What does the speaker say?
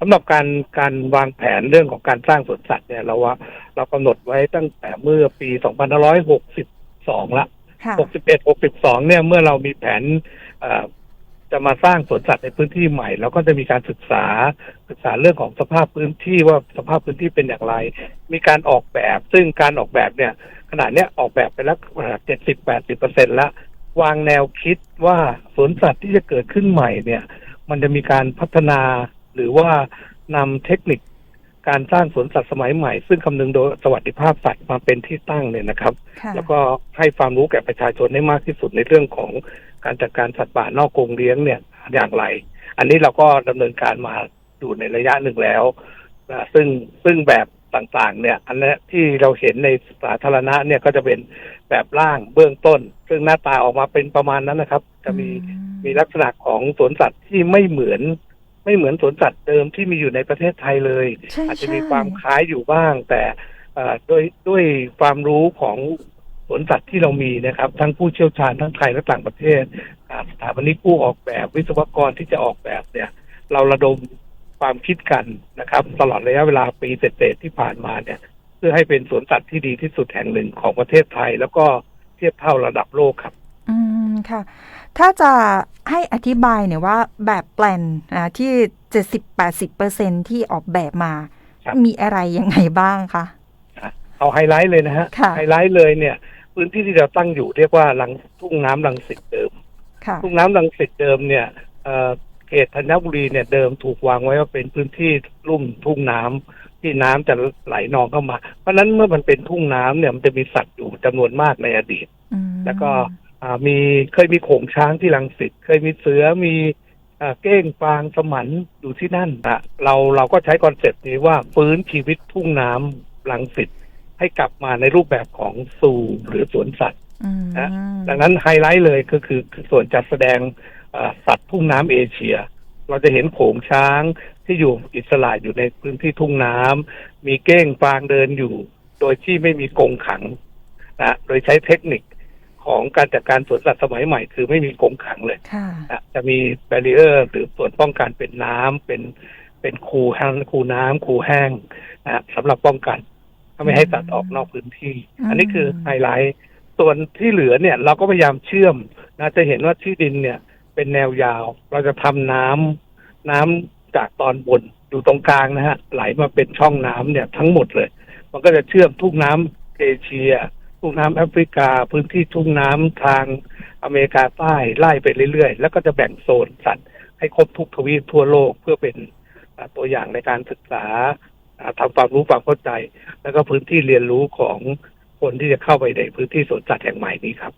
สำหรับการการวางแผนเรื่องของการสร้างสวนสัตว์เนี่ยเราว่าเรากำหนดไว้ตั้งแต่เมื่อปี 2562 ละค่ะ61 62 เนี่ยเมื่อเรามีแผนเอ่อจะมาสร้างสวนสัตว์ในพื้นที่ใหม่เราก็จะมีการศึกษาศึกษาเรื่องของสภาพพื้นที่ว่าสภาพพื้นที่เป็นอย่างไร มีการออกแบบ ซึ่งการออกแบบเนี่ยขณะเนี้ยออกแบบไปแล้วเจ็ดสิบแปดสิบเปอร์เซ็นแล้ววางแนวคิดว่าสวนสัตว์ที่จะเกิดขึ้นใหม่เนี่ย มันจะมีการพัฒนา หรือว่านำเทคนิคการสร้างสวนสัตว์สมัยใหม่ ซึ่งคำนึงโดยสวัสดิภาพสัตว์มาเป็นที่ตั้งเนี่ยนะครับค่ะแล้วก็ให้ความรู้แก่ประชาชนได้มากที่สุดในเรื่องของการจัดการสัตว์ป่านอกกรงเลี้ยงเนี่ยอย่างไร อันนี้เราก็ดำเนินการมาอยู่ในระยะหนึ่งแล้วนะซึ่งซึ่งแบบต่างๆ เนี่ย อันนี้ที่เราเห็นในสาธารณะเนี่ยก็จะเป็นแบบร่างเบื้องต้น ซึ่งหน้าตาออกมาเป็นประมาณนั้นนะครับ จะมีอืมีลักษณะของสวนสัตว์ที่ไม่เหมือน ไม่เหมือนสวนสัตว์เดิมที่มีอยู่ในประเทศไทยเลยใช่อาจจะใช่มีความคล้ายอยู่บ้าง แต่เอ่อด้วยด้วยความรู้ของสวนสัตว์ที่เรามีนะครับ ทั้งผู้เชี่ยวชาญทั้งไทยและต่างประเทศอ่าสถาปนิกผู้ออกแบบวิศวกรที่จะออกแบบเนี่ย เราระดมความคิดกันนะครับ ตลอดระยะเวลาปีเศษๆที่ผ่านมาเนี่ย เพื่อให้เป็นสวนสัตว์ที่ดีที่สุดแห่งหนึ่งของประเทศไทย แล้วก็เทียบเท่าระดับโลกครับ อืมค่ะ ถ้าจะให้อธิบายเนี่ยว่าแบบแปลนอ่าที่เจ็ดสิบแปดสิบเปอร์เซ็นที่ออกแบบมาครับมีอะไรยังไงบ้างคะเอาไฮไลท์เลยนะฮะค่ะไฮไลท์เลยเนี่ย พื้นที่ที่เราตั้งอยู่เรียกว่าลังทุ่งน้ำลังสิตเดิมค่ะทุ่งน้ำลังสิตเดิมเนี่ยเอ่อเขตธัญบุรีเนี่ยเดิมถูกวางไว้ว่าเป็นพื้นที่ลุ่มทุ่งน้ำที่น้ำจะไหลนองเข้ามา เพราะฉะนั้นเมื่อมันเป็นทุ่งน้ำเนี่ยมันจะมีสัตว์อยู่จำนวนมากในอดีตอืมแล้วก็อ่า มีเคยมีโขงช้างที่ลังสิตเคยมีเสือมีอ่าเก้งฟางสมันอยู่ที่นั่นนะเราเราก็ใช้คอนเซปต์นี้ว่าฟื้นชีวิตทุ่งน้ำลังสิตให้กลับมาในรูปแบบของซูหรือสวนสัตว์อืมนะดังนั้นไฮไลท์เลยก็คือคือส่วนจัดแสดงเอ่อสัตว์ทุ่งน้ำเอเชีย เราจะเห็นโขงช้างที่อยู่อิสระอยู่ในพื้นที่ทุ่งน้ำมีเก้งฟางเดินอยู่ โดยที่ไม่มีกรงขังนะโดยใช้เทคนิค ของการจัดการสวนสัตว์สมัยใหม่ คือไม่มีกรงขังเลยค่ะนะจะมีแบรีเออร์หรือส่วนป้องกันเป็นน้ำเป็นเป็นคูแห้งคูน้ำคูแห้งนะสำหรับป้องกันไม่ให้สัตว์ออกนอกพื้นที่อืมอันนี้คือไฮไลท์ส่วนที่เหลือเนี่ย เราก็พยายามเชื่อมนะจะเห็นว่าที่ดินเนี่ย เป็นแนวยาว เราจะทำน้ำน้ำจากตอนบนอยู่ตรงกลางนะฮะไหลมาเป็นช่องน้ำเนี่ยทั้งหมดเลย มันก็จะเชื่อมทุ่งน้ำเอเชีย ทุ่งน้ำแอฟริกา พื้นที่ทุ่งน้ำทางอเมริกาใต้ไล่ไปเรื่อยๆ แล้วก็จะแบ่งโซนสัตว์ให้ครบทุกทวีปทั่วโลกเพื่อเป็นตัวอย่างในการศึกษาอ่าทำความรู้ความเข้าใจ แล้วก็พื้นที่เรียนรู้ของคนที่จะเข้าไปในพื้นที่สวนสัตว์แห่งใหม่นี้ครับ